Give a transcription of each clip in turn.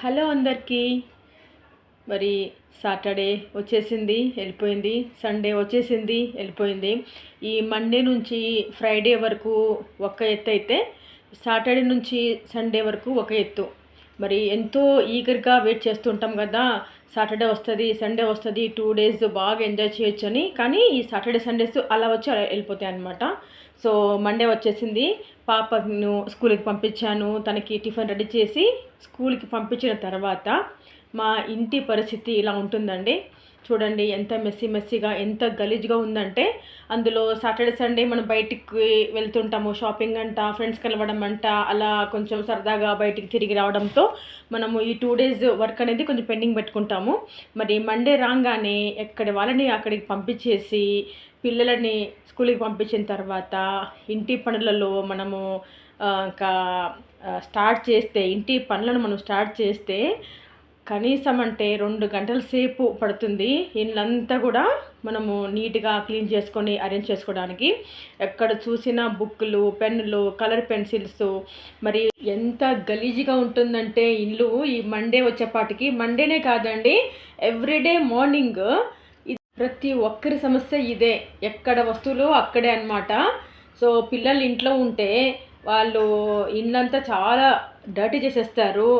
Hello అందరికీ. మరి Saturday వచ్చేసింది వెళ్ళిపోయింది. సండే వచ్చేసింది వెళ్ళిపోయింది. ఈ మండే నుంచి ఫ్రైడే వరకు ఒక ఎత్తు అయితే సాటర్డే నుంచి సండే వరకు ఒక ఎత్తు. మరి ఎంతో ఈగర్గా వెయిట్ చేస్తుంటాం కదా. సాటర్డే వస్తుంది సండే వస్తుంది టూ డేస్ బాగా ఎంజాయ్ చేయొచ్చు అని కానీ ఈ సాటర్డే సండేస్ అలా వచ్చి అలా వెళ్ళిపోతాయి అనమాట సో మండే వచ్చేసింది. పాపను స్కూల్కి పంపించాను. తనకి టిఫిన్ రెడీ చేసి స్కూల్కి పంపించిన తర్వాత మా ఇంటి పరిస్థితి ఇలా ఉంటుందండి. చూడండి ఎంత మెస్సీ మెస్సీగా ఎంత గలీజ్గా ఉందంటే అందులో సాటర్డే సండే మనం బయటికి వెళ్తుంటాము. షాపింగ్ అంట ఫ్రెండ్స్ కలవడం అంట అలా కొంచెం సరదాగా బయటికి తిరిగి రావడంతో మనము ఈ టూ డేస్ వర్క్ అనేది కొంచెం పెండింగ్ పెట్టుకుంటాము. మరి మండే రాగానే ఎక్కడి వాళ్ళని అక్కడికి పంపించేసి పిల్లలని స్కూల్కి పంపించిన తర్వాత ఇంటి పనులలో మనము ఇంకా స్టార్ట్ చేస్తే ఇంటి పనులను మనం స్టార్ట్ చేస్తే కనీసం అంటే రెండు గంటల సేపు పడుతుంది. ఇల్లంతా కూడా మనము నీట్గా క్లీన్ చేసుకొని అరేంజ్ చేసుకోవడానికి ఎక్కడ చూసినా బుక్కులు పెన్నులు కలర్ పెన్సిల్స్ మరి ఎంత గలీజ్గా ఉంటుందంటే ఇల్లు ఈ మండే వచ్చేపాటికి. మండేనే కాదండి ఎవ్రీడే మార్నింగ్ ప్రతి ఒక్కరి సమస్య ఇదే. ఎక్కడ వస్తువులు అక్కడే అనమాట సో పిల్లలు ఇంట్లో ఉంటే వాళ్ళు ఇల్లంతా చాలా డర్టీ చేసేస్తారు.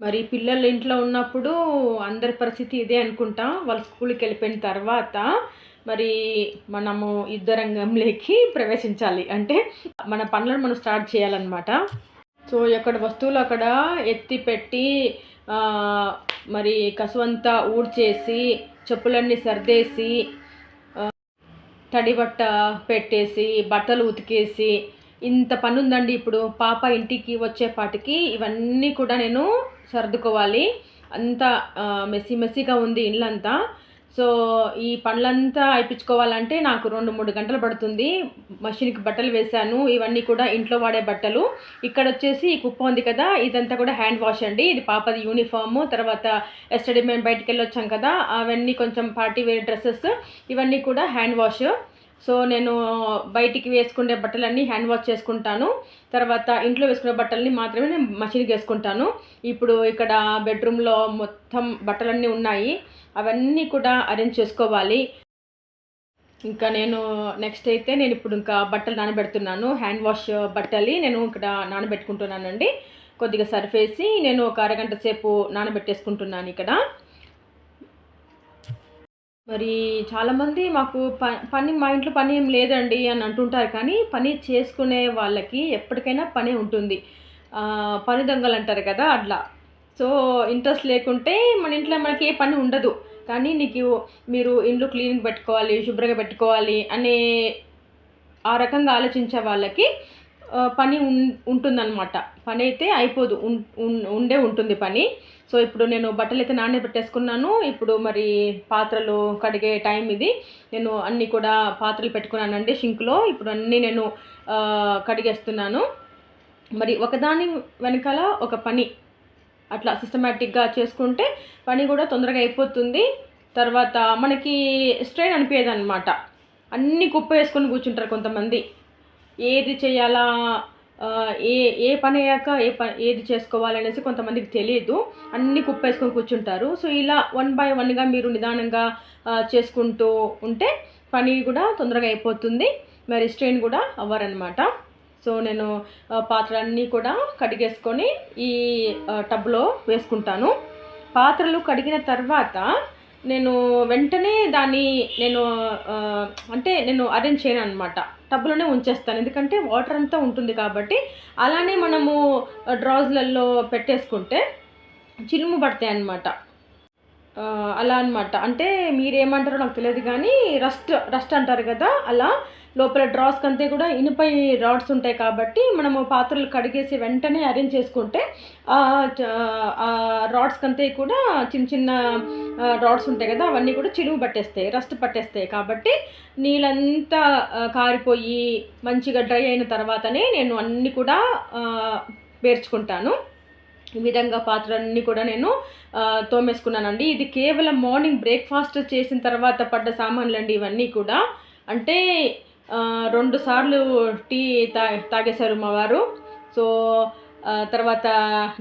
మరి పిల్లలు ఇంట్లో ఉన్నప్పుడు అందరి పరిస్థితి ఇదే అనుకుంటాం. వాళ్ళు స్కూల్కి వెళ్ళిపోయిన తర్వాత మరి మనము యుద్ధ రంగంలోకి ప్రవేశించాలి. అంటే మన పనులను మనం స్టార్ట్ చేయాలన్నమాట. సో ఎక్కడ వస్తువులు అక్కడ ఎత్తి పెట్టి మరి కసువంతా ఊడ్చేసి చెప్పులన్నీ సర్దేసి తడిబట్ట పెట్టేసి బట్టలు ఉతికేసి ఇంత పని ఉందండి ఇప్పుడు. పాప ఇంటికి వచ్చేపాటికి ఇవన్నీ కూడా నేను సర్దుకోవాలి. అంతా మెస్సీ మెస్సీగా ఉంది ఇల్లంతా. సో ఈ పనులంతా అయిపించుకోవాలంటే నాకు రెండు మూడు గంటలు పడుతుంది. మషిన్కి బట్టలు వేశాను. ఇవన్నీ కూడా ఇంట్లో వాడే బట్టలు. ఇక్కడ వచ్చేసి ఈ కుప్ప ఉంది కదా ఇదంతా కూడా హ్యాండ్ వాష్ అండి. ఇది పాపది యూనిఫామ్ తర్వాత ఎస్టడీ మేము బయటికి వెళ్ళొచ్చాం కదా అవన్నీ కొంచెం పార్టీ వేర్ డ్రెస్సెస్. ఇవన్నీ కూడా హ్యాండ్ వాష్. సో నేను బయటికి వేసుకునే బట్టలన్నీ హ్యాండ్ వాష్ చేసుకుంటాను. తర్వాత ఇంట్లో వేసుకునే బట్టలని మాత్రమే నేను మషిన్కి వేసుకుంటాను ఇప్పుడు ఇక్కడ బెడ్రూమ్లో మొత్తం బట్టలన్నీ ఉన్నాయి. అవన్నీ కూడా అరేంజ్ చేసుకోవాలి. ఇంకా నేను నెక్స్ట్ అయితే నేను ఇప్పుడు ఇంకా బట్టలు నానబెడుతున్నాను. హ్యాండ్ వాష్ బట్టలు నేను ఇక్కడ నానబెట్టుకుంటున్నానండి. కొద్దిగా సర్ఫేసి నేను ఒక అరగంట సేపు నానబెట్టేసుకుంటున్నాను ఇక్కడ. మరి చాలామంది మాకు ప పని మా ఇంట్లో పని ఏం లేదండి అని అంటుంటారు కానీ పని చేసుకునే వాళ్ళకి ఎప్పటికైనా పని ఉంటుంది. పని దొంగలు అంటారు కదా అట్లా. సో ఇంట్రెస్ట్ లేకుంటే మన ఇంట్లో మనకి ఏ పని ఉండదు. కానీ నీకు మీరు ఇండ్లు క్లీనింగ్ పెట్టుకోవాలి శుభ్రంగా పెట్టుకోవాలి అనే ఆ రకంగా ఆలోచించే వాళ్ళకి పని ఉం ఉంటుందన్నమాట. పని అయితే అయిపోదు ఉండే ఉంటుంది పని. సో ఇప్పుడు నేను బట్టలు అయితే నాణ్యత పెట్టేసుకున్నాను. ఇప్పుడు మరి పాత్రలు కడిగే టైం ఇది. నేను అన్నీ కూడా పాత్రలు పెట్టుకున్నానండి షింక్లో ఇప్పుడు అన్నీ నేను కడిగేస్తున్నాను. మరి ఒకదాని వెనకాల ఒక పని. అట్లా సిస్టమేటిక్గా చేసుకుంటే పని కూడా తొందరగా అయిపోతుంది. తర్వాత మనకి స్ట్రెయిన్ అనిపించదు అనమాట అన్నీ కుప్ప వేసుకొని కూర్చుంటారు కొంతమంది. ఏది చేయాలా ఏ ఏ పని అయ్యాక ఏ పని ఏది చేసుకోవాలనేసి కొంతమందికి తెలియదు. అన్నీ కుప్పేసుకొని కూర్చుంటారు. సో ఇలా వన్ బై వన్గా మీరు నిదానంగా చేసుకుంటూ ఉంటే పని కూడా తొందరగా అయిపోతుంది. మరి స్ట్రెయిన్ కూడా అవ్వరనమాట సో నేను పాత్రలన్నీ కూడా కడిగేసుకొని ఈ టబ్లో వేసుకుంటాను. పాత్రలు కడిగిన తర్వాత నేను వెంటనే దాన్ని నేను అంటే నేను అరేంజ్ చేయను అనమాట టబ్లోనే ఉంచేస్తాను. ఎందుకంటే వాటర్ అంతా ఉంటుంది కాబట్టి అలానే మనము డ్రాజ్లలో పెట్టేసుకుంటే చిలుము పడతాయి అన్నమాట. అలా అనమాట అంటే మీరేమంటారో నాకు తెలియదు కానీ రస్ట్ రస్ట్ అంటారు కదా అలా లోపల డ్రాస్ అంతే కూడా ఇనుపై రాడ్స్ ఉంటాయి కాబట్టి మనము పాత్రలు కడిగేసి వెంటనే అరేంజ్ చేసుకుంటే రాడ్స్కి అంతే కూడా చిన్న చిన్న రాడ్స్ ఉంటాయి కదా అవన్నీ కూడా చిలువు పట్టేస్తాయి రస్ట్ పట్టేస్తాయి. కాబట్టి నీళ్ళంతా కారిపోయి మంచిగా డ్రై అయిన తర్వాతనే నేను అన్నీ కూడా పేర్చుకుంటాను. ఈ విధంగా పాత్రలన్నీ కూడా నేను తోమేసుకున్నానండి. ఇది కేవలం మార్నింగ్ బ్రేక్ఫాస్ట్ చేసిన తర్వాత పడ్డ సామాన్లు అండి ఇవన్నీ కూడా. అంటే రెండు సార్లు టీ తా తాగేశారు మా వారు. సో తర్వాత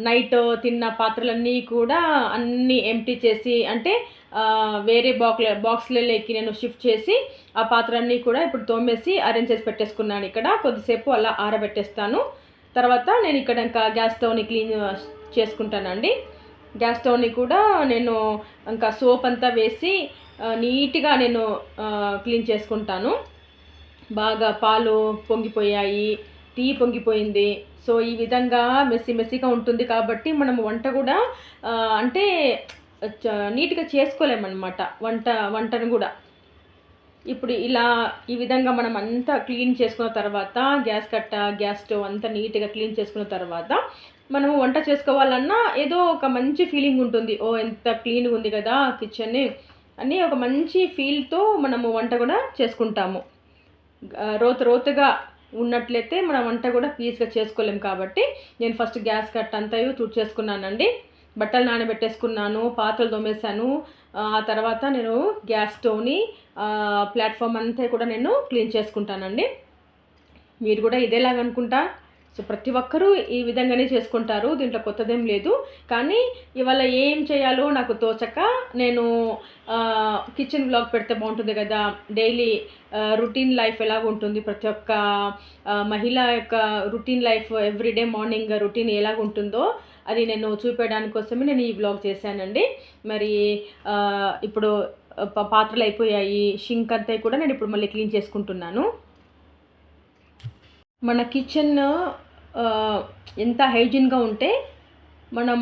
నైట్ తిన్న పాత్రలన్నీ కూడా అన్నీ ఎంటీ చేసి అంటే వేరే బాక్ల బాక్స్లలోకి నేను షిఫ్ట్ చేసి ఆ పాత్రలన్నీ కూడా ఇప్పుడు తోమేసి అరేంజ్ చేసి పెట్టేసుకున్నాను ఇక్కడ. కొద్దిసేపు అలా ఆరబెట్టేస్తాను. తర్వాత నేను ఇక్కడ ఇంకా గ్యాస్ స్టవ్ని క్లీన్ చేసుకుంటానండి. గ్యాస్ స్టవ్ని కూడా నేను ఇంకా సోప్ అంతా వేసి నీట్గా నేను క్లీన్ చేసుకుంటాను. బాగా పాలు పొంగిపోయాయి టీ పొంగిపోయింది. సో ఈ విధంగా మెస్సి మెస్సిగా ఉంటుంది కాబట్టి మనం వంట కూడా అంటే చ- నీట్గా చేసుకోలేమన్నమాట. వంట వంటను కూడా. ఇప్పుడు ఇలా ఈ విధంగా మనం అంతా క్లీన్ చేసుకున్న తర్వాత గ్యాస్ కట్ట గ్యాస్ స్టవ్ అంతా నీట్గా క్లీన్ చేసుకున్న తర్వాత మనము వంట చేసుకోవాలన్నా ఏదో ఒక మంచి ఫీలింగ్ ఉంటుంది. ఓ ఎంత క్లీన్గా ఉంది కదా కిచెన్ అని ఒక మంచి ఫీల్తో మనము వంట కూడా చేసుకుంటాము. రోత రోతగా ఉన్నట్లయితే మనం వంట కూడా పీస్గా చేసుకోలేం కాబట్టి నేను ఫస్ట్ గ్యాస్ కట్ అంతా తుడిచేసుకున్నానండి. బట్టలు నానబెట్టేసుకున్నాను పాత్రలు తోమేశాను. ఆ ఆ తర్వాత నేను గ్యాస్ స్టవ్ని ప్లాట్ఫామ్ అంతా కూడా నేను క్లీన్ చేసుకుంటానండి. మీరు కూడా ఇదేలాగా అనుకుంటా సో ప్రతి ఒక్కరూ ఈ విధంగానే చేసుకుంటారు దీంట్లో కొత్తదేం లేదు. కానీ ఇవాళ ఏం చేయాలో నాకు తోచక నేను కిచెన్ బ్లాగ్ పెడితే బాగుంటుంది కదా డైలీ రొటీన్ లైఫ్ ఎలా ఉంటుంది? ప్రతి ఒక్క మహిళ యొక్క routine life everyday morning routine ఎలా ఉంటుందో అది నేను చూపించడానికి కోసమే నేను ఈ బ్లాగ్ చేశానండి. మరి ఇప్పుడు ప- పాత్రలు అయిపోయాయి షింక్ అంతా కూడా నేను ఇప్పుడు మళ్ళీ క్లీన్ చేసుకుంటున్నాను. మన కిచెన్ ఎంత హైజీన్గా ఉంటే మనం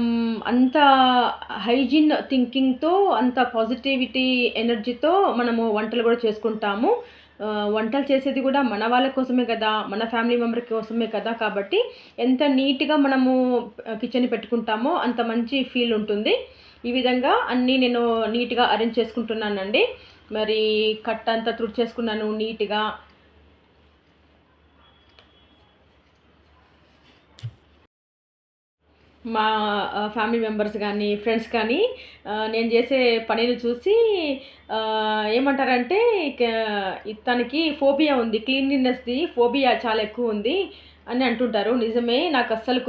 అంత హైజీన్ థింకింగ్తో అంత పాజిటివిటీ ఎనర్జీతో మనము వంటలు కూడా చేసుకుంటాము. వంటలు చేసేది కూడా మన వాళ్ళ కోసమే కదా మన ఫ్యామిలీ మెంబర్ కోసమే కదా కాబట్టి ఎంత నీట్గా మనము కిచెన్ పెట్టుకుంటామో అంత మంచి ఫీల్ ఉంటుంది. ఈ విధంగా అన్నీ నేను నీట్గా అరేంజ్ చేసుకుంటున్నానండి. మరి కట్ట అంతా తుడిచేసుకున్నాను నీట్గా మా ఫ్యామిలీ మెంబర్స్ కానీ ఫ్రెండ్స్ కానీ నేను చేసే పనిని చూసి ఏమంటారంటే ఇక తనకి ఫోబియా ఉంది క్లీన్లీనెస్ది ఫోబియా చాలా ఎక్కువ ఉంది అని అంటుంటారు. నిజమే నాకు అస్సలు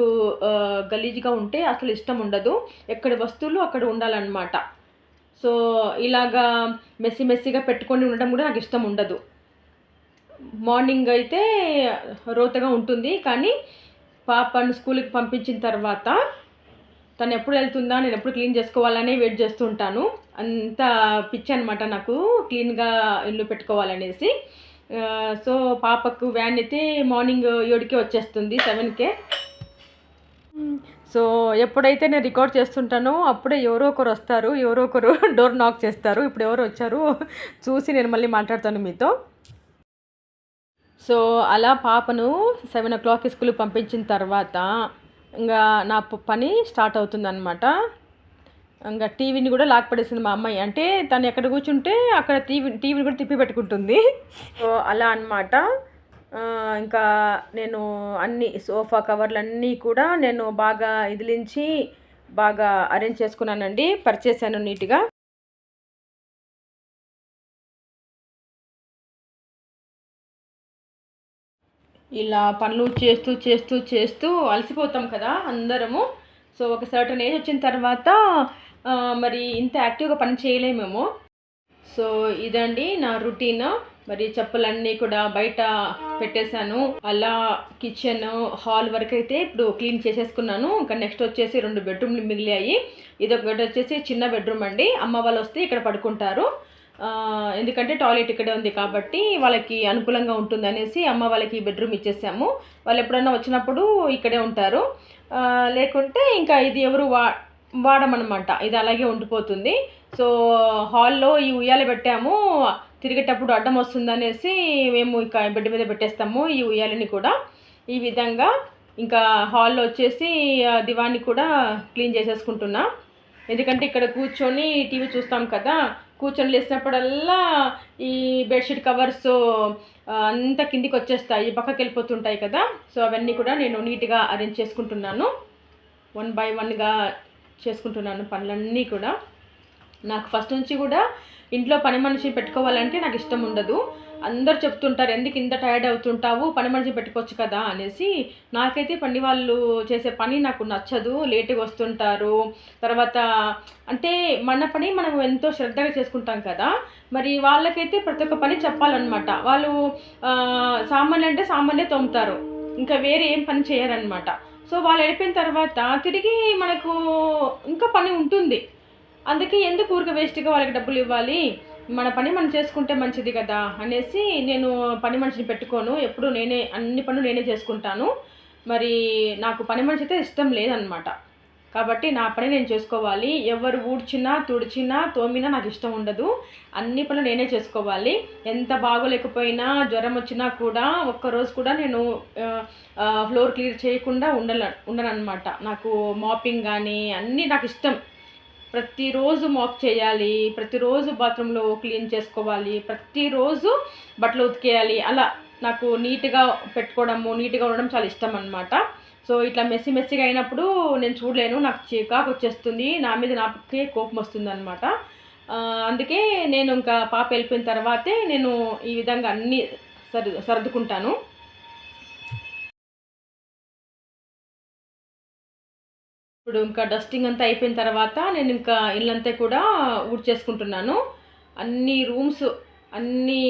గలీజ్గా ఉంటే అసలు ఇష్టం ఉండదు. ఎక్కడి వస్తువులు అక్కడ ఉండాలన్నమాట. సో ఇలాగా మెస్సి మెస్సిగా పెట్టుకొని ఉండడం కూడా నాకు ఇష్టం ఉండదు. మార్నింగ్ అయితే రోతగా ఉంటుంది కానీ పాపను స్కూల్కి పంపించిన తర్వాత తను ఎప్పుడు వెళ్తుందా నేను ఎప్పుడు క్లీన్ చేసుకోవాలని వెయిట్ చేస్తూ ఉంటాను అంత పిచ్చి అనమాట నాకు క్లీన్గా ఇల్లు పెట్టుకోవాలనేసి. సో పాపకు వ్యాన్ అయితే మార్నింగ్ ఏడుకే వచ్చేస్తుంది సెవెన్కే. సో ఎప్పుడైతే నేను రికార్డ్ చేస్తుంటానో అప్పుడే ఎవరో ఒకరు వస్తారు ఎవరో ఒకరు డోర్ నాక్ చేస్తారు. ఇప్పుడు ఎవరు వచ్చారు చూసి నేను మళ్ళీ మాట్లాడతాను మీతో. సో అలా పాపను సెవెన్ ఓ క్లాక్కి స్కూల్ పంపించిన తర్వాత ఇంకా నా పని స్టార్ట్ అవుతుందన్నమాట. ఇంకా టీవీని కూడా లాక్ పడేసింది మా అమ్మాయి. అంటే తను ఎక్కడ కూర్చుంటే అక్కడ టీవీ టీవీని కూడా తిప్పి పెట్టుకుంటుంది. సో అలా అన్నమాట. ఇంకా నేను అన్ని సోఫా కవర్లు అన్నీ కూడా నేను బాగా ఇదిలించి బాగా అరేంజ్ చేసుకున్నానండి. పరిచేసాను నీట్గా. ఇలా పనులు చేస్తూ చేస్తూ చేస్తూ అలసిపోతాం కదా అందరము. సో ఒక సర్టన్ ఏజ్ వచ్చిన తర్వాత మరి ఇంత యాక్టివ్గా పని చేయలేమేమో. సో ఇదండి నా రొటీన్ మరి చెప్పులన్నీ కూడా బయట పెట్టేశాను. అలా కిచెన్ హాల్ వరకు అయితే ఇప్పుడు క్లీన్ చేసేసుకున్నాను. ఇంకా నెక్స్ట్ వచ్చేసి రెండు బెడ్రూమ్లు మిగిలాయి. ఇది ఒకటి వచ్చేసి చిన్న బెడ్రూమ్ అండి. అమ్మ వాళ్ళు వస్తే ఇక్కడ పడుకుంటారు. ఎందుకంటే టాయిలెట్ ఇక్కడే ఉంది కాబట్టి వాళ్ళకి అనుకూలంగా ఉంటుంది అనేసి అమ్మ వాళ్ళకి బెడ్రూమ్ ఇచ్చేసాము. వాళ్ళు ఎప్పుడన్నా వచ్చినప్పుడు ఇక్కడే ఉంటారు. లేకుంటే ఇంకా ఇది ఎవరు వా వాడమనమాట. ఇది అలాగే ఉండిపోతుంది. సో హాల్లో ఈ ఉయ్యాల పెట్టాము. తిరిగేటప్పుడు అడ్డం వస్తుందనేసి మేము ఇంకా బెడ్ మీద పెట్టేస్తాము ఈ ఉయ్యాలని కూడా. ఈ విధంగా ఇంకా హాల్లో వచ్చేసి దివాన్ని కూడా క్లీన్ చేసేసుకుంటున్నా. ఎందుకంటే ఇక్కడ కూర్చొని టీవీ చూస్తాం కదా కూర్చొని లేచినప్పుడల్లా ఈ బెడ్షీట్ కవర్స్ అంతా కిందికి వచ్చేస్తాయి పక్కకి వెళ్ళిపోతుంటాయి కదా. సో అవన్నీ కూడా నేను నీట్గా అరేంజ్ చేసుకుంటున్నాను. వన్ బై వన్గా చేసుకుంటున్నాను పనులన్నీ కూడా. నాకు ఫస్ట్ నుంచి కూడా ఇంట్లో పని మనిషి పెట్టుకోవాలంటే నాకు ఇష్టం ఉండదు. అందరు చెప్తుంటారు ఎందుకు ఇంత టైర్డ్ అవుతుంటావు? పని మనిషి పెట్టుకోవచ్చు కదా? అనేసి. నాకైతే పని వాళ్ళు చేసే పని నాకు నచ్చదు. లేటుగా వస్తుంటారు. తర్వాత అంటే మన పని మనం ఎంతో శ్రద్ధగా చేసుకుంటాం కదా. మరి వాళ్ళకైతే ప్రతి ఒక్క పని చెప్పాలన్నమాట. వాళ్ళు సామాన్లు అంటే సామాన్లే తోముతారు. ఇంకా వేరే ఏం పని చేయరనమాట సో వాళ్ళు వెళ్ళిపోయిన తర్వాత తిరిగి మనకు ఇంకా పని ఉంటుంది. అందుకే ఎందుకు ఊరిక వేస్ట్గా వాళ్ళకి డబ్బులు ఇవ్వాలి? మన పని మనం చేసుకుంటే మంచిది కదా అనేసి నేను పని మనిషిని పెట్టుకోను. ఎప్పుడు నేనే అన్ని పనులు నేనే చేసుకుంటాను. మరి నాకు పని మనిషి అయితే ఇష్టం లేదనమాట కాబట్టి నా పని నేను చేసుకోవాలి. ఎవరు ఊడ్చినా తుడిచినా తోమినా నాకు ఇష్టం ఉండదు. అన్ని పనులు నేనే చేసుకోవాలి. ఎంత బాగోలేకపోయినా జ్వరం వచ్చినా కూడా ఒక్కరోజు కూడా నేను ఫ్లోర్ క్లియర్ చేయకుండా ఉండల ఉండనమాట నాకు మాపింగ్ కానీ అన్నీ నాకు ఇష్టం. ప్రతిరోజు మాప్ చేయాలి ప్రతిరోజు బాత్రూంలో క్లీన్ చేసుకోవాలి ప్రతిరోజు బట్టలు ఉతికేయాలి. అలా నాకు నీట్గా పెట్టుకోవడము నీట్గా ఉండడం చాలా ఇష్టం అనమాట సో ఇట్లా మెస్సి మెస్సిగా అయినప్పుడు నేను చూడలేను నాకు చికాకు వచ్చేస్తుంది నా మీద నాకే కోపం వస్తుంది అనమాట అందుకే నేను ఇంకా పాప వెళ్ళిపోయిన తర్వాతే నేను ఈ విధంగా అన్నీ సర్ సర్దుకుంటాను. ఇప్పుడు ఇంకా డస్టింగ్ అంతా అయిపోయిన తర్వాత నేను ఇంకా ఇల్లంతా కూడా ఊడ్చేసుకుంటున్నాను. అన్ని రూమ్స్ అన్ని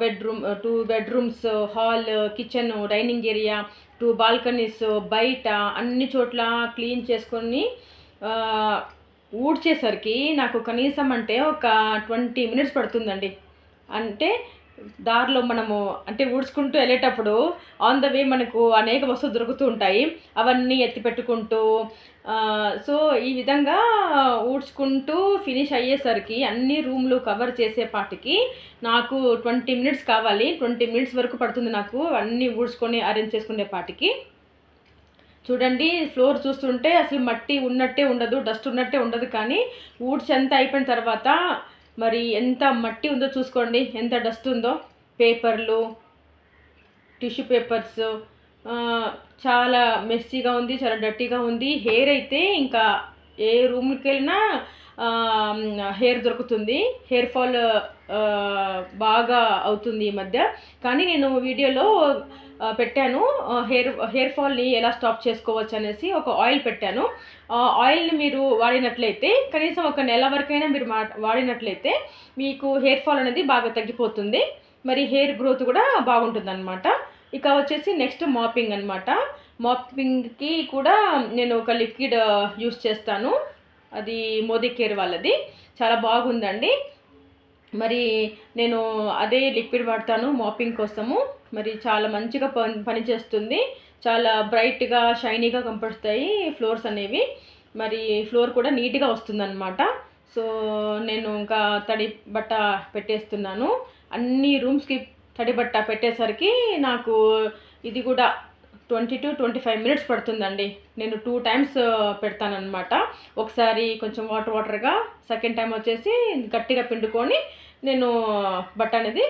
bedroom two bedrooms hall kitchen dining area two balconies బయట అన్ని చోట్ల క్లీన్ చేసుకొని ఊడ్చేసరికి నాకు కనీసం అంటే ఒక ట్వంటీ మినిట్స్ పడుతుందండి. అంటే దారిలో మనము అంటే ఊడ్చుకుంటూ వెళ్ళేటప్పుడు ఆన్ ద వే మనకు అనేక వస్తువులు దొరుకుతూ ఉంటాయి. అవన్నీ ఎత్తి పెట్టుకుంటూ సో ఈ విధంగా ఊడ్చుకుంటూ ఫినిష్ అయ్యేసరికి అన్ని రూమ్లు కవర్ చేసే పాటికి నాకు ట్వంటీ మినిట్స్ కావాలి. ట్వంటీ మినిట్స్ వరకు పడుతుంది నాకు అన్నీ ఊడ్చుకొని అరేంజ్ చేసుకునే పాటికి. చూడండి ఫ్లోర్ చూస్తుంటే అసలు మట్టి ఉన్నట్టే ఉండదు డస్ట్ ఉన్నట్టే ఉండదు కానీ ఊడ్చి అంతా అయిపోయిన తర్వాత మరి ఎంత మట్టి ఉందో చూసుకోండి. ఎంత డస్ట్ ఉందో. పేపర్లు టిష్యూ పేపర్స్ చాలా మెస్సీగా ఉంది చాలా డర్టీగా ఉంది. హెయిర్ అయితే ఇంకా ఏ రూమ్కి వెళ్ళినా హెయిర్ దొరుకుతుంది. హెయిర్ ఫాల్ బాగా అవుతుంది ఈ మధ్య. కానీ నేను వీడియోలో పెట్టాను. హెయిర్ హెయిర్ ఫాల్ని ఎలా స్టాప్ చేసుకోవచ్చు అనేసి ఒక ఆయిల్ పెట్టాను. ఆ ఆయిల్ని మీరు వాడినట్లయితే కనీసం ఒక నెల వరకైనా మీరు వాడినట్లయితే మీకు హెయిర్ ఫాల్ అనేది బాగా తగ్గిపోతుంది. మరి హెయిర్ గ్రోత్ కూడా బాగుంటుంది అనమాట ఇక వచ్చేసి నెక్స్ట్ మాపింగ్ అనమాట మాపింగ్కి కూడా నేను ఒక లిక్విడ్ యూస్ చేస్తాను. అది మోదీ కేర్ వాళ్ళది. చాలా బాగుందండి. మరి నేను అదే లిక్విడ్ వాడతాను మాపింగ్ కోసము. మరి చాలా మంచిగా పని పనిచేస్తుంది. చాలా బ్రైట్గా షైనీగా కనపడతాయి ఫ్లోర్స్ అనేవి. మరి ఫ్లోర్ కూడా నీట్గా వస్తుందన్నమాట. సో నేను ఇంకా తడి బట్ట పెట్టేస్తున్నాను. అన్ని రూమ్స్కి తడి బట్ట పెట్టేసరికి నాకు ఇది కూడా twenty to twenty five minutes పడుతుందండి. నేను టూ టైమ్స్ పెడతానమాట ఒకసారి కొంచెం వాటర్ వాటర్గా సెకండ్ టైం వచ్చేసి గట్టిగా పిండుకొని నేను బట్ట అనేది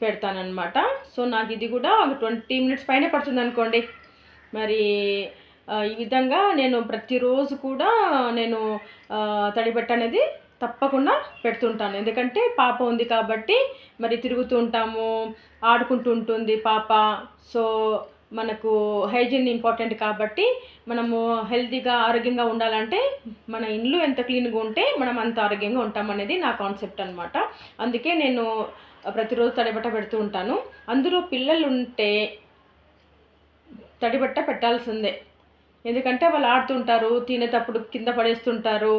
పెడతానమాట సో నాకు ఇది కూడా ఒక ట్వంటీ మినిట్స్ పైనే పడుతుంది అనుకోండి మరి ఈ విధంగా నేను ప్రతిరోజు కూడా నేను తడిబట్ట అనేది తప్పకుండా పెడుతుంటాను. ఎందుకంటే పాప ఉంది కాబట్టి మరి తిరుగుతూ ఉంటాము ఆడుకుంటూ ఉంటుంది పాప. సో మనకు హైజీన్ ఇంపార్టెంట్ కాబట్టి మనము హెల్తీగా ఆరోగ్యంగా ఉండాలంటే మన ఇండ్లు ఎంత క్లీన్గా ఉంటే మనం అంత ఆరోగ్యంగా ఉంటామనేది నా కాన్సెప్ట్ అనమాట అందుకే నేను ప్రతిరోజు తడిబట్ట పెడుతూ ఉంటాను. అందులో పిల్లలు ఉంటే తడిబట్ట పెట్టాల్సిందే. ఎందుకంటే వాళ్ళు ఆడుతుంటారు తినేటప్పుడు కింద పడేస్తుంటారు.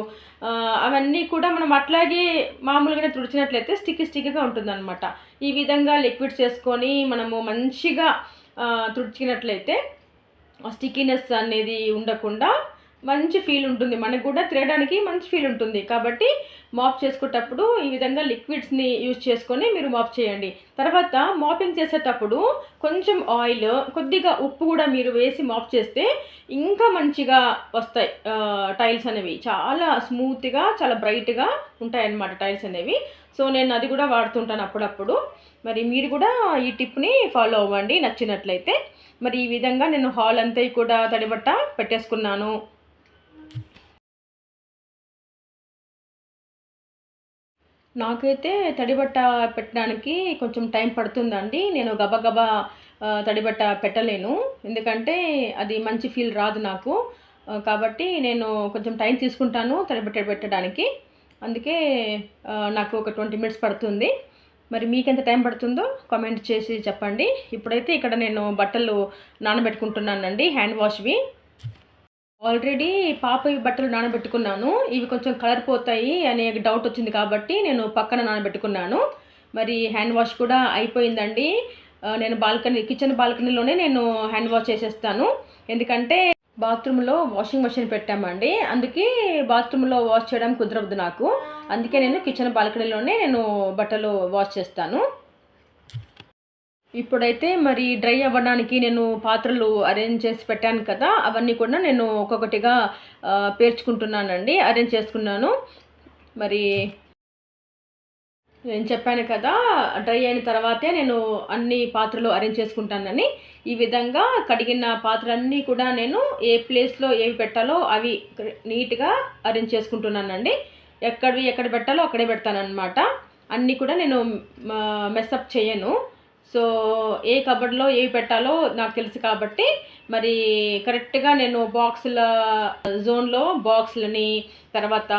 అవన్నీ కూడా మనం అట్లాగే మామూలుగానే తుడిచినట్లయితే స్టిక్ స్టిక్గా ఉంటుందన్నమాట. ఈ విధంగా లిక్విడ్స్ చేసుకొని మనము మంచిగా తుడిచినట్లయితే స్టికీనెస్ అనేది ఉండకుండా మంచి ఫీల్ ఉంటుంది. మనకు కూడా తిరగడానికి మంచి ఫీల్ ఉంటుంది. కాబట్టి మాప్ చేసుకునేటప్పుడు ఈ విధంగా లిక్విడ్స్ని యూజ్ చేసుకొని మీరు మాప్ చేయండి. తర్వాత మాపింగ్ చేసేటప్పుడు కొంచెం ఆయిల్ కొద్దిగా ఉప్పు కూడా మీరు వేసి మాప్ చేస్తే ఇంకా మంచిగా వస్తాయి. టైల్స్ అనేవి. చాలా స్మూత్గా చాలా బ్రైట్గా ఉంటాయన్నమాట టైల్స్ అనేవి. సో నేను అది కూడా వాడుతుంటాను అప్పుడప్పుడు. మరి మీరు కూడా ఈ టిప్ని ఫాలో అవ్వండి నచ్చినట్లయితే. మరి ఈ విధంగా నేను హాల్ అంతా కూడా తడిబట్ట పెట్టేసుకున్నాను. నాకైతే తడిబట్ట పెట్టడానికి కొంచెం టైం పడుతుందండి. నేను గబగబా తడిబట్ట పెట్టలేను. ఎందుకంటే అది మంచి ఫీల్ రాదు నాకు. కాబట్టి నేను కొంచెం టైం తీసుకుంటాను తడిబట్ట పెట్టడానికి. అందుకే నాకు ఒక ట్వంటీ మినిట్స్ పడుతుంది. మరి మీకు ఎంత టైం పడుతుందో కామెంట్ చేసి చెప్పండి. ఇప్పుడైతే ఇక్కడ నేను బట్టలు నానబెట్టుకుంటున్నానండి హ్యాండ్ వాష్వి ఆల్రెడీ పాప బట్టలు నానబెట్టుకున్నాను. ఇవి కొంచెం కలర్ పోతాయి అనే డౌట్ వచ్చింది కాబట్టి నేను పక్కన నానబెట్టుకున్నాను. మరి హ్యాండ్ వాష్ కూడా అయిపోయిందండి. నేను బాల్కనీ కిచెన్ బాల్కనీలోనే నేను హ్యాండ్ వాష్ చేసేస్తాను. ఎందుకంటే బాత్రూంలో వాషింగ్ మెషిన్ పెట్టామండి. అందుకే బాత్రూంలో వాష్ చేయడం కుదరదు నాకు. అందుకే నేను కిచెన్ బాల్కనీలోనే నేను బట్టలు వాష్ చేస్తాను. ఇప్పుడైతే మరి డ్రై అవ్వడానికి నేను పాత్రలు అరేంజ్ చేసి పెట్టాను కదా అవన్నీ కూడా నేను ఒక్కొక్కటిగా పేర్చుకుంటున్నానండి. అరేంజ్ చేసుకున్నాను. మరి నేను చెప్పాను కదా డ్రై అయిన తర్వాతే నేను అన్ని పాత్రలు అరేంజ్ చేసుకుంటానని. ఈ విధంగా కడిగిన పాత్రలన్నీ కూడా నేను ఏ ప్లేస్లో ఏవి పెట్టాలో అవి నీట్గా అరేంజ్ చేసుకుంటున్నానండి. ఎక్కడివి ఎక్కడ పెట్టాలో అక్కడే పెడతానమాట అన్నీ కూడా నేను మెస్అప్ చేయను. సో ఏ కబర్డ్లో ఏవి పెట్టాలో నాకు తెలుసు కాబట్టి మరి కరెక్ట్గా నేను బాక్సుల జోన్లో బాక్సులని తర్వాత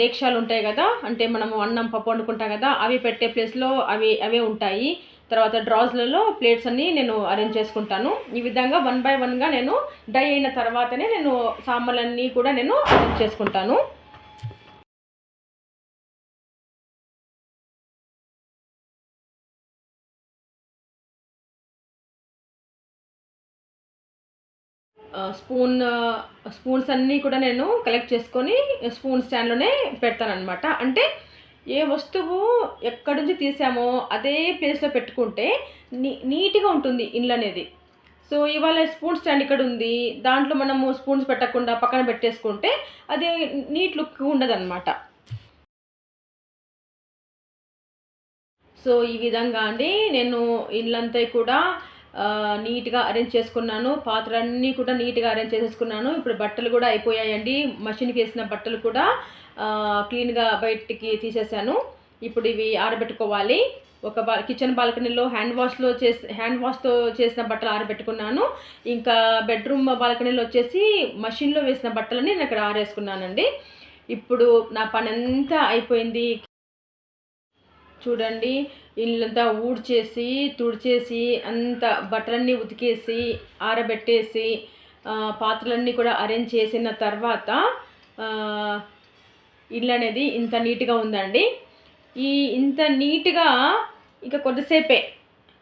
డేక్షాలు ఉంటాయి కదా అంటే మనము అన్నం పప్పు వండుకుంటాం కదా అవి పెట్టే ప్లేస్లో అవి అవే ఉంటాయి. తర్వాత డ్రాస్లలో ప్లేట్స్ అన్నీ నేను అరేంజ్ చేసుకుంటాను. ఈ విధంగా వన్ బై వన్గా నేను డై అయిన తర్వాతనే నేను సామాన్లన్నీ కూడా నేను అరేంజ్ చేసుకుంటాను. స్పూన్ స్పూన్స్ అన్నీ కూడా నేను కలెక్ట్ చేసుకొని స్పూన్ స్టాండ్లోనే పెడతానమాట అంటే ఏ వస్తువు ఎక్కడి నుంచి తీసామో అదే ప్లేస్లో పెట్టుకుంటే నీ నీట్గా ఉంటుంది ఇల్లు అనేది. సో ఇవాళ స్పూన్ స్టాండ్ ఇక్కడ ఉంది. దాంట్లో మనము స్పూన్స్ పెట్టకుండా పక్కన పెట్టేసుకుంటే అది నీట్ లుక్ ఉండదన్నమాట. సో ఈ విధంగా అండి నేను ఇల్లంతా కూడా నీట్గా అరేంజ్ చేసుకున్నాను. పాత్రలన్నీ కూడా నీట్గా అరేంజ్ చేసేసుకున్నాను. ఇప్పుడు బట్టలు కూడా అయిపోయాయండి. మషిన్కి వేసిన బట్టలు కూడా క్లీన్గా బయటికి తీసేసాను. ఇప్పుడు ఇవి ఆరబెట్టుకోవాలి. ఒక బా కిచెన్ బాల్కనీలో హ్యాండ్ వాష్లో చేసి హ్యాండ్ వాష్తో చేసిన బట్టలు ఆరబెట్టుకున్నాను. ఇంకా బెడ్రూమ్ బాల్కనీలో వచ్చేసి మషిన్లో వేసిన బట్టలని నేను ఇక్కడ ఆరేసుకున్నానండి. ఇప్పుడు నా పని అంతా అయిపోయింది. చూడండి ఇల్లంతా ఊడ్చేసి తుడిచేసి అంత బట్టలన్నీ ఉతికేసి ఆరబెట్టేసి పాత్రలన్నీ కూడా అరేంజ్ చేసిన తర్వాత ఇల్లు అనేది ఇంత నీట్గా ఉందండి. ఈ ఇంత నీట్గా ఇక కొద్దిసేపే.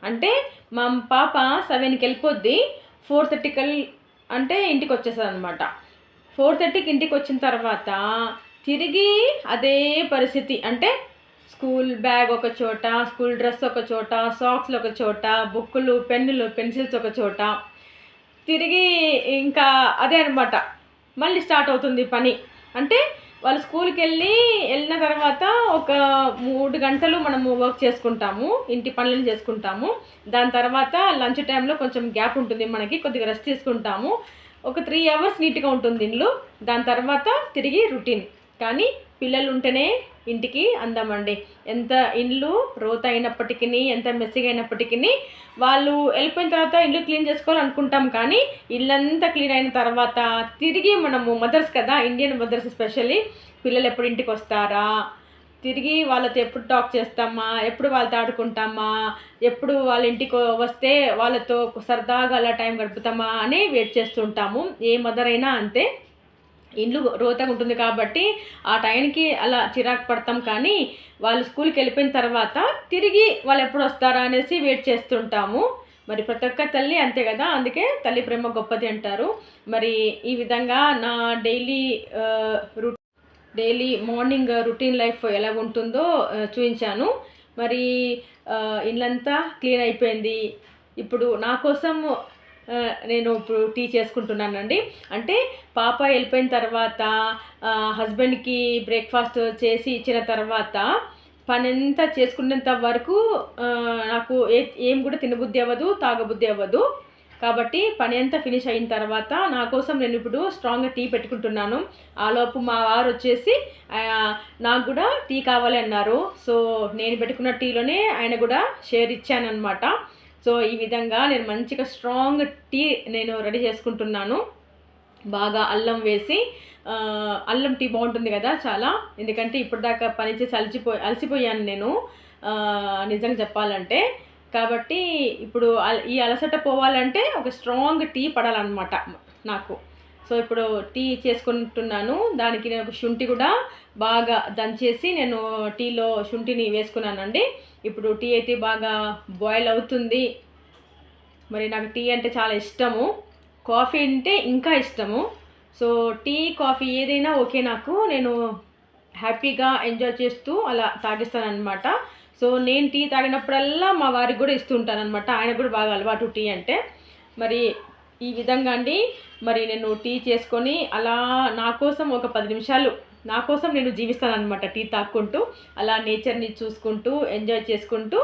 అంటే మా పాప సెవెన్కి వెళ్ళిపోద్ది ఫోర్ థర్టీకి అంటే ఇంటికి వచ్చేస్తుంది అనమాట ఫోర్ థర్టీకి ఇంటికి వచ్చిన తర్వాత తిరిగి అదే పరిస్థితి. అంటే స్కూల్ బ్యాగ్ ఒక చోట స్కూల్ డ్రెస్ ఒక చోట సాక్స్లు ఒక చోట బుక్కులు పెన్నులు పెన్సిల్స్ ఒక చోట. తిరిగి ఇంకా అదే అనమాట మళ్ళీ స్టార్ట్ అవుతుంది పని. అంటే వాళ్ళు స్కూల్కి వెళ్ళి వెళ్ళిన తర్వాత ఒక మూడు గంటలు మనము వర్క్ చేసుకుంటాము ఇంటి పనులను చేసుకుంటాము. దాని తర్వాత లంచ్ టైంలో కొంచెం గ్యాప్ ఉంటుంది మనకి కొద్దిగా రెస్ట్ తీసుకుంటాము. ఒక త్రీ అవర్స్ నీట్గా ఉంటుంది ఇల్లు దాని తర్వాత తిరిగి రొటీన్. కానీ పిల్లలు ఉంటేనే ఇంటికి అందామండి. ఎంత ఇండ్లు రోత అయినప్పటికీ ఎంత మెస్సీగా అయినప్పటికీ వాళ్ళు వెళ్ళిపోయిన తర్వాత ఇల్లు క్లీన్ చేసుకోవాలనుకుంటాం కానీ ఇల్లంతా క్లీన్ అయిన తర్వాత తిరిగి మనము మదర్స్ కదా ఇండియన్ మదర్స్ స్పెషల్లీ పిల్లలు ఎప్పుడు ఇంటికి వస్తారా? తిరిగి వాళ్ళతో ఎప్పుడు టాక్ చేస్తామా? ఎప్పుడు వాళ్ళతో ఆడుకుంటామా? ఎప్పుడు వాళ్ళ ఇంటికి వస్తే వాళ్ళతో సరదాగా అలా టైం గడుపుతామా? అని వెయిట్ చేస్తుంటాము ఏ మదర్ అయినా అంతే. ఇండ్లు రోతగా ఉంటుంది కాబట్టి ఆ టైంకి అలా చిరాకు పడతాం కానీ వాళ్ళు స్కూల్కి వెళ్ళిపోయిన తర్వాత తిరిగి వాళ్ళు ఎప్పుడు వస్తారా అనేసి వెయిట్ చేస్తుంటాము. మరి ప్రతి ఒక్క తల్లి అంతే కదా? అందుకే తల్లి ప్రేమ గొప్పది అంటారు. మరి ఈ విధంగా నా డైలీ రూ డైలీ మార్నింగ్ రొటీన్ లైఫ్ ఎలా ఉంటుందో చూపించాను. మరి ఇల్లంతా క్లీన్ అయిపోయింది. ఇప్పుడు నా కోసం నేను ఇప్పుడు టీ చేసుకుంటున్నానండి. అంటే పాప వెళ్ళిపోయిన తర్వాత హస్బెండ్కి బ్రేక్ఫాస్ట్ చేసి ఇచ్చిన తర్వాత పని అంతా చేసుకునేంత వరకు నాకు ఏ ఏం కూడా తినబుద్ధి అవ్వదు తాగబుద్ధి అవ్వదు. కాబట్టి పని అంతా ఫినిష్ అయిన తర్వాత నా కోసం నేను ఇప్పుడు స్ట్రాంగ్గా టీ పెట్టుకుంటున్నాను. ఆలోపు మా వారు వచ్చేసి నాకు కూడా టీ కావాలి అన్నారు. సో నేను పెట్టుకున్న టీలోనే ఆయన కూడా షేర్ ఇచ్చానమాట సో ఈ విధంగా నేను మంచిగా స్ట్రాంగ్ టీ నేను రెడీ చేసుకుంటున్నాను. బాగా అల్లం వేసి అల్లం టీ బాగుంటుంది కదా చాలా. ఎందుకంటే ఇప్పటిదాకా పని చేసి అలసిపోయాను నేను నిజంగా చెప్పాలంటే. కాబట్టి ఇప్పుడు అల- ఈ అలసట పోవాలంటే ఒక స్ట్రాంగ్ టీ పడాలన్నమాట నాకు. సో ఇప్పుడు టీ చేసుకుంటున్నాను. దానికి నేను ఒక శుంఠి కూడా బాగా దంచేసి నేను టీలో శుంఠిని వేసుకున్నానండి. ఇప్పుడు టీ అయితే బాగా బాయిల్ అవుతుంది. మరి నాకు టీ అంటే చాలా ఇష్టము. కాఫీ అంటే ఇంకా ఇష్టము. సో టీ కాఫీ ఏదైనా ఓకే నాకు. నేను హ్యాపీగా ఎంజాయ్ చేస్తూ అలా తాగిస్తానమాట సో నేను టీ తాగినప్పుడల్లా మా వారికి కూడా ఇస్తూ ఉంటాను ఆయన కూడా బాగా అలవాటు టీ అంటే. మరి ఈ విధంగా అండి. మరి నేను టీ చేసుకొని అలా నా కోసం ఒక పది నిమిషాలు నా కోసం నేను జీవిస్తానమాట టీ తాక్కుంటూ అలా నేచర్ని చూసుకుంటూ ఎంజాయ్ చేసుకుంటూ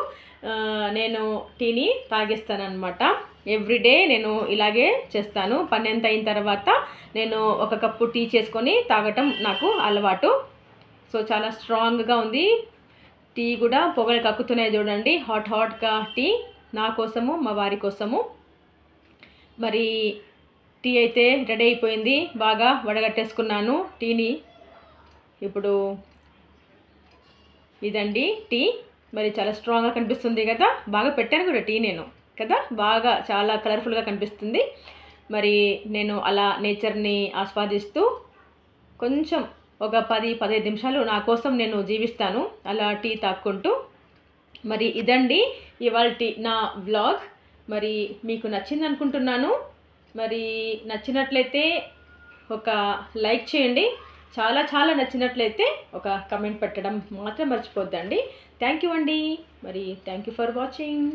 నేను టీని తాగేస్తాను ఎవ్రీడే నేను ఇలాగే చేస్తాను. పన్నెంత అయిన తర్వాత నేను ఒక కప్పు టీ చేసుకొని తాగటం నాకు అలవాటు. సో చాలా స్ట్రాంగ్గా ఉంది. టీ కూడా పొగలు కక్కుతున్నాయి చూడండి. హాట్ హాట్గా టీ నా కోసము మా వారి కోసము. మరి టీ అయితే రెడీ అయిపోయింది. బాగా వడగట్టేసుకున్నాను టీని. ఇప్పుడు ఇదండి టీ. మరి చాలా స్ట్రాంగ్గా కనిపిస్తుంది కదా? బాగా పెట్టాను కూడా టీ నేను కదా? బాగా చాలా కలర్ఫుల్గా కనిపిస్తుంది. మరి నేను అలా నేచర్ని ఆస్వాదిస్తూ కొంచెం ఒక పది పదిహేను నిమిషాలు నా కోసం నేను జీవిస్తాను. అలా టీ తాక్కుంటూ. మరి ఇదండి ఇవాళ నా వ్లాగ్. మరి మీకు నచ్చింది అనుకుంటున్నాను. మరి నచ్చినట్లయితే ఒక లైక్ చేయండి. చాలా చాలా నచ్చినట్లయితే ఒక కమెంట్ పెట్టడం మాత్రం మర్చిపోద్దండి. థ్యాంక్ యూ అండి. మరి థ్యాంక్ యూ ఫర్ వాచింగ్.